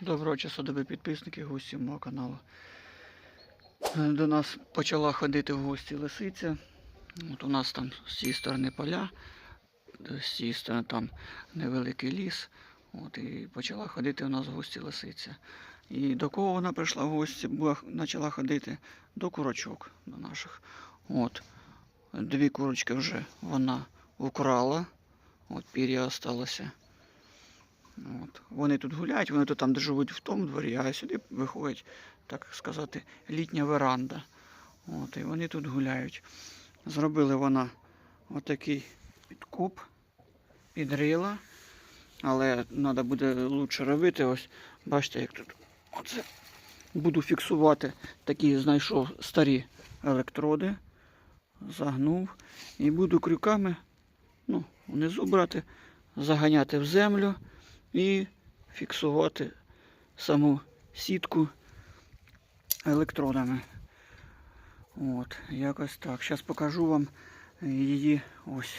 Доброго часу доби підписники, гості мого каналу. Е, До нас почала ходити в гості лисиця. От у нас там з цієї сторони поля, з цієї сторони там невеликий ліс. От, і почала ходити у нас в гості лисиця. І до кого вона прийшла в гості, почала ходити до курочок до наших. От. Дві курочки вже вона украла. От пір'я осталося. От. Вони тут гуляють, вони тут там живуть в тому дворі, а сюди виходить, так сказати, літня веранда. От, і вони тут гуляють. Зробили вона отакий підкоп, підрила. Але треба буде лучше робити. Ось бачите, як тут. Оце. Буду фіксувати такі, знайшов старі електроди, загнув і буду крюками ну, внизу брати, заганяти в землю і фіксувати саму сітку електродами. От, якось так. Зараз покажу вам її ось.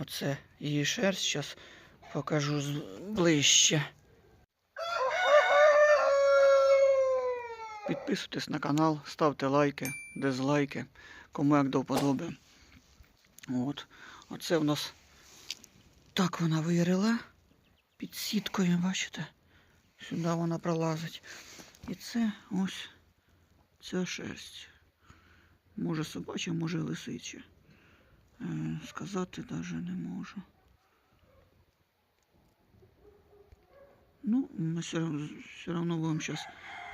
Оце її шерсть. Зараз покажу ближче. Підписуйтесь на канал, ставте лайки, дизлайки, кому як до вподоби. От. Оце в нас так вона вирила під сіткою, бачите? Сюди вона пролазить. І це ось ця шерсть. Може собача, може лисича. Е, сказати навіть не можу. Ну, ми все, одно будемо зараз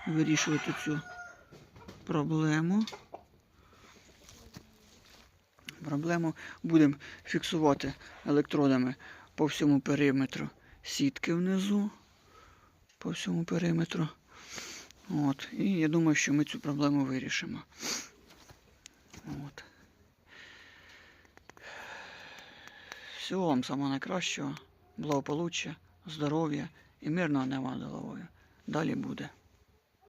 вирішувати цю проблему. Проблему будемо фіксувати електродами по всьому периметру сітки внизу. По всьому периметру. От. І я думаю, що ми цю проблему вирішимо. От. Всього вам самого найкращого, благополуччя, здоров'я і мирного неба головою. Далі буде.